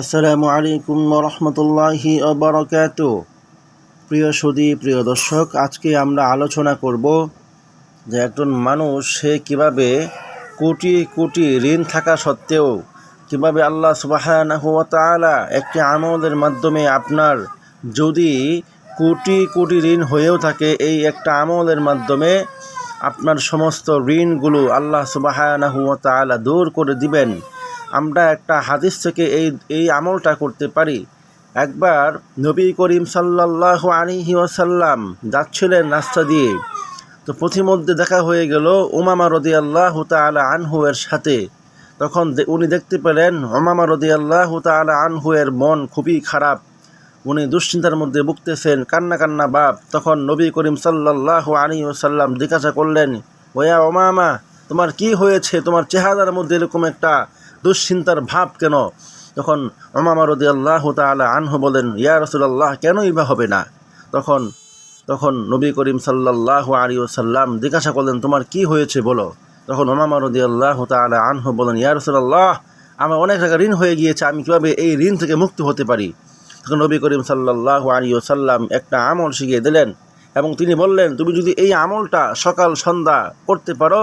আসসালামু আলাইকুম রহমতুল্লাহি বারকাত প্রিয় সুদী, প্রিয় দর্শক, আজকে আমরা আলোচনা করব যে একজন মানুষ সে কীভাবে কোটি কোটি ঋণ থাকা সত্ত্বেও কীভাবে আল্লাহ সুবাহানাহু ওয়া তাআলা একটি আমলের মাধ্যমে আপনার যদি কোটি কোটি ঋণ হয়েও থাকে, এই একটা আমলের মাধ্যমে আপনার সমস্ত ঋণগুলো আল্লাহ সুবাহানাহু ওয়া তাআলা দূর করে দিবেন। আমরা একটা হাদিস থেকে এই এই আমলটা করতে পারি। একবার নবী করিম সাল্লাল্লাহু আলাইহি ওসাল্লাম যাচ্ছিলেন রাস্তা দিয়ে। তো পথিমধ্যে দেখা হয়ে গেল উমামা রদি আল্লাহ তালা আনহু এর সাথে। তখন উনি দেখতে পেলেন উমামা রদি আল্লাহ তালা আনহু এর মন খুবই খারাপ। উনি দুশ্চিন্তার মধ্যে ভুগতেছেন, কান্না কান্না বাপ। তখন নবী করিম সাল্লাল্লাহু আলাইহি ওয়াসাল্লাম জিজ্ঞাসা করলেন, ওয়া ওমামা তোমার কি হয়েছে? তোমার চেহারার মধ্যে এরকম একটা দুশ্চিন্তার ভাব কেন? তখন ওমামা রদি আল্লাহ তালা আনহু বলেন, ইয়া রসুলাল্লাহ কেনই বা হবে না? তখন তখন নবী করিম সাল্লাল্লাহু আলী ওসাল্লাম জিজ্ঞাসা করলেন, তোমার কি হয়েছে বলো? তখন ওমামা রদি আল্লাহ তালা আনহু বলেন, ইয়া রসুলাল্লাহ, আমার অনেক টাকা ঋণ হয়ে গিয়েছে, আমি কীভাবে এই ঋণ থেকে মুক্ত হতে পারি? তখন নবী করিম সাল্লাল্লাহু আলী ওসাল্লাম একটা আমল শিখিয়ে দিলেন এবং তিনি বললেন, তুমি যদি এই আমলটা সকাল সন্ধ্যা করতে পারো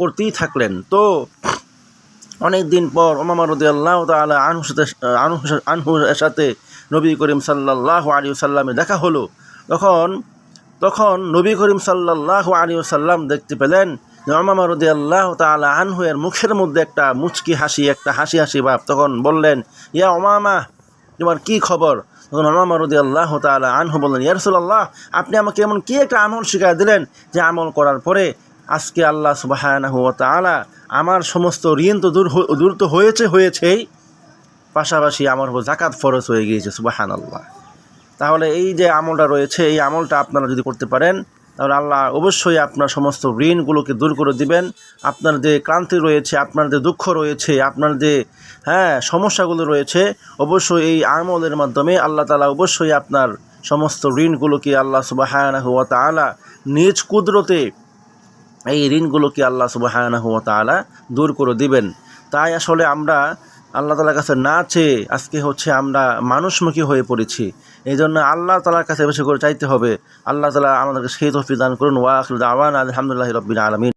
করতেই থাকলেন। তো অনেক দিন পর ওমামা রদি আল্লাহ তালা আনহুর সাথে আনহু আনহুর সাথে নবী করিম সাল্লাল্লাহু আলী সাল্লামে দেখা হলো। তখন তখন নবী করিম সাল্লাল্লাহু আলী সাল্লাম দেখতে পেলেন যে রদি আল্লাহ তালা আনহু এর মুখের মধ্যে একটা মুচকি হাসি, একটা হাসি হাসি ভাব। তখন বললেন, ইয়া ওমামা তোমার কি খবর? তখন ওমামা রদি আল্লাহ তালা আনহু বললেন ইয়ারসুল্লাহ আপনি আমাকে এমন কি একটা আমল শিখাই দিলেন যে আমল করার পরে আজকে আল্লাহ সুবাহ আমার সমস্ত ঋণ তো দূর দূর তো হয়েছে, হয়েছেই। পাশাপাশি আমার জাকাত ফরজ হয়ে গিয়েছে সুবাহান আল্লাহ তাহলে এই যে আমলটা রয়েছে, এই আমলটা আপনারা যদি করতে পারেন, তাহলে আল্লাহ অবশ্যই আপনার সমস্ত ঋণগুলোকে দূর করে দিবেন। আপনার যে ক্লান্তি রয়েছে, আপনার যে দুঃখ রয়েছে, আপনার যে হ্যাঁ সমস্যাগুলো রয়েছে, অবশ্যই এই আমলের মাধ্যমে আল্লাহ তালা অবশ্যই আপনার সমস্ত ঋণগুলোকে আল্লাহ সুবাহ তালা নিজ কুদরতে এই ঋণগুলোকে আল্লাহ সুবাহ দূর করে দিবেন। তাই আসলে আমরা আল্লাহ তালার কাছে না চেয়ে আজকে হচ্ছে আমরা মানুষমুখী হয়ে পড়েছি। এই জন্য আল্লাহ তালার কাছে বেশি করে চাইতে হবে। আল্লাহ তালা আমাদেরকে সেই তফি দান করুন। ওয়া আখির দাওয়ানা আলহামদুলিল্লাহি রাব্বিল আলামিন।